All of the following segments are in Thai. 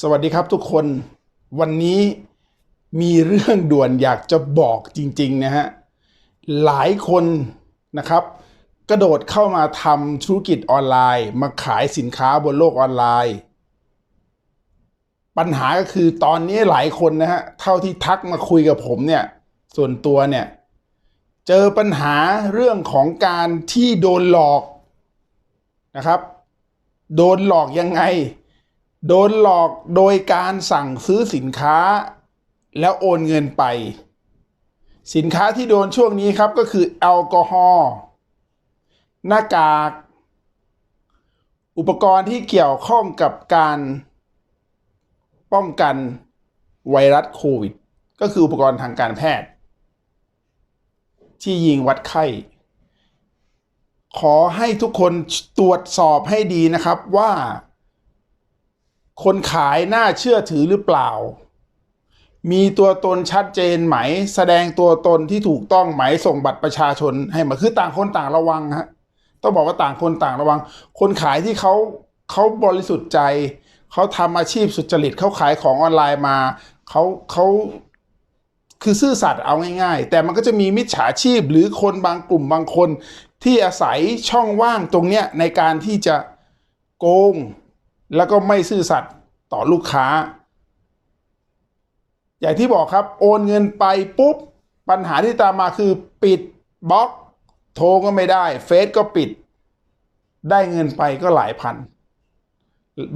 สวัสดีครับทุกคนวันนี้มีเรื่องด่วนอยากจะบอกจริงๆนะฮะหลายคนนะครับ กระโดดเข้ามาทำธุรกิจออนไลน์ มาขายสินค้าบนโลกออนไลน์ ปัญหาก็คือตอนนี้หลายคนนะฮะเท่าที่ทักมาคุยกับผมเนี่ยส่วนตัวเนี่ยเจอปัญหาเรื่องของการที่โดนหลอกนะครับ โดนหลอกยังไง โดนหลอกโดยการสั่งซื้อสินค้า แล้วโอนเงินไป สินค้าที่โดนช่วงนี้ครับก็คือแอลกอฮอล์หน้ากาก อุปกรณ์ที่เกี่ยวข้องกับการป้องกันไวรัสโควิด ก็คืออุปกรณ์ทางการแพทย์ ที่ยิงวัดไข้ ขอให้ทุกคนตรวจสอบให้ดีนะครับว่า คนขายน่าเชื่อถือหรือเปล่า มีตัวตนชัดเจนไหม แสดงตัวตนที่ถูกต้องไหมส่งบัตรประชาชนให้มาคือต่างคนต่างระวังฮะต้องบอกว่าต่างคนต่างระวัง คนขายที่เขาเขาบริสุทธิ์ใจ เขาทำอาชีพสุจริตเขาขายของออนไลน์มาเขาเขาคือซื่อสัตย์เอาง่าย ๆ แต่มันก็จะมีมิจฉาชีพหรือคนบางกลุ่มบางคน ที่อาศัยช่องว่างตรงเนี้ยในการที่จะโกง แล้วก็ไม่ซื่อสัตย์ ต่อลูกค้า อย่างที่บอกครับ โอนเงินไปปุ๊บ ปัญหาที่ตามมาคือปิดบล็อก โทรก็ไม่ได้ เฟซก็ปิด ได้เงินไปก็หลายพัน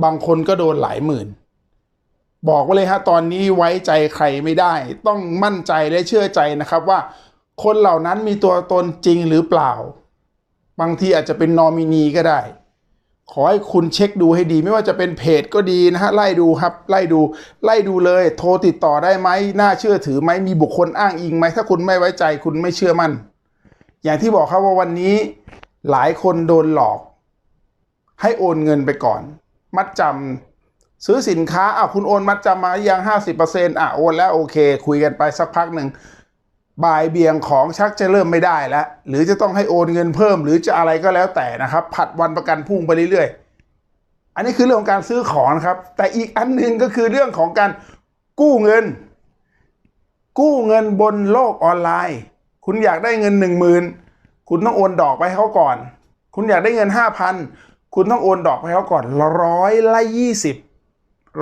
บางคนก็โดนหลายหมื่น บอกไว้เลยฮะตอนนี้ไว้ใจใครไม่ได้ ต้องมั่นใจและเชื่อใจนะครับว่า คนเหล่านั้นมีตัวตนจริงหรือเปล่า บางทีอาจจะเป็นนอมินีก็ได้ ขอให้คุณเช็คดูให้ดีไม่ว่าจะเป็นเพจก็ดีนะฮะไล่ดูครับไล่ดูไล่ดูเลย โทรติดต่อได้ไหมน่าเชื่อถือไหมมีบุคคลอ้างอิงไหมถ้าคุณไม่ไว้ใจคุณไม่เชื่อมั่น อย่างที่บอกครับว่าวันนี้หลายคนโดนหลอก ให้โอนเงินไปก่อน มัดจำซื้อสินค้าอะคุณโอนมัดจำมายังห้าสิบเปอร์เซ็นต์อะโอนแล้วโอเค คุยกันไปสักพักหนึ่ง บ่ายเบี่ยงของชักจะเริ่มไม่ได้แล้ว หรือจะต้องให้โอนเงินเพิ่ม หรือจะอะไรก็แล้วแต่นะครับ ผัดวันประกันพรุ่งไปเรื่อยๆ อันนี้คือเรื่องของการซื้อของนะครับ แต่อีกอันหนึ่งก็คือเรื่องของการกู้เงิน กู้เงินบนโลกออนไลน์ คุณอยากได้เงินหนึ่งหมื่นคุณต้องโอนดอกไปให้เขาก่อน คุณอยากได้เงินห้าพันคุณต้องโอนดอกไปเขาก่อนร้อยละยี่สิบ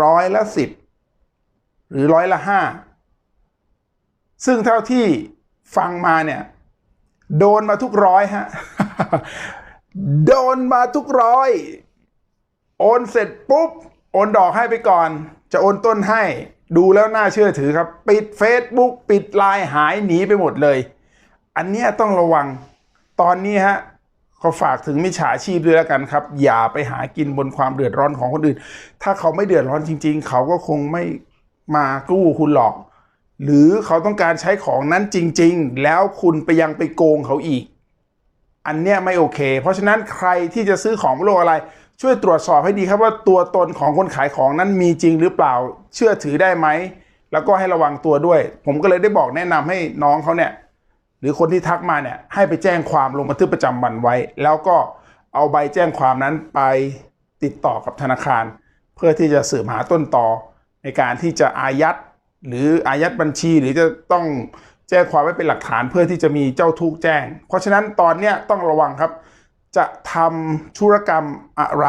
ร้อยละสิบหรือร้อยละห้า ซึ่งเท่าที่ฟังมาเนี่ย โดนมาทุกร้อยฮะ โดนมาทุกร้อย โอนเสร็จปุ๊บ โอนดอกให้ไปก่อน จะโอนต้นให้ ดูแล้วน่าเชื่อถือครับ ปิด Facebook ปิดไลน์หายหนีไปหมดเลย อันนี้ต้องระวัง ตอนนี้ฮะก็ฝากถึงมิจฉาชีพด้วยแล้วกันครับ อย่าไปหากินบนความเดือดร้อนของคนอื่น ถ้าเขาไม่เดือดร้อนจริง ๆ เขาก็คงไม่มากู้คุณหรอก หรือเขาต้องการใช้ของนั้นจริง ๆ แล้วคุณไปยังไปโกงเขาอีก อันเนี้ยไม่โอเค เพราะฉะนั้นใครที่จะซื้อของโลกอะไร ช่วยตรวจสอบให้ดีครับว่าตัวตนของคนขายของนั้นมีจริงหรือเปล่า เชื่อถือได้ไหม แล้วก็ให้ระวังตัวด้วย ผมก็เลยได้บอกแนะนำให้น้องเขาเนี่ยหรือคนที่ทักมาเนี่ยให้ไปแจ้งความลงบันทึกประจำวันไว้ แล้วก็เอาใบแจ้งความนั้นไปติดต่อกับธนาคาร เพื่อที่จะสืบหาต้นต่อในการที่จะอายัด หรืออายัดบัญชีหรือจะต้องแจ้งความไว้เป็นหลักฐานเพื่อที่จะมีเจ้าทุกแจ้ง เพราะฉะนั้นตอนเนี้ยต้องระวังครับ จะทำธุรกรรมอะไร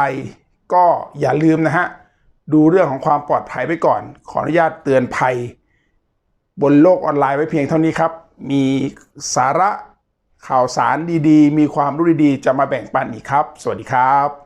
ก็อย่าลืมนะฮะดูเรื่องของความปลอดภัยไปก่อน ขออนุญาตเตือนภัย บนโลกออนไลน์ไว้เพียงเท่านี้ครับ มีสาระข่าวสารดีๆ มีความรู้ดีๆ จะมาแบ่งปันอีกครับ สวัสดีครับ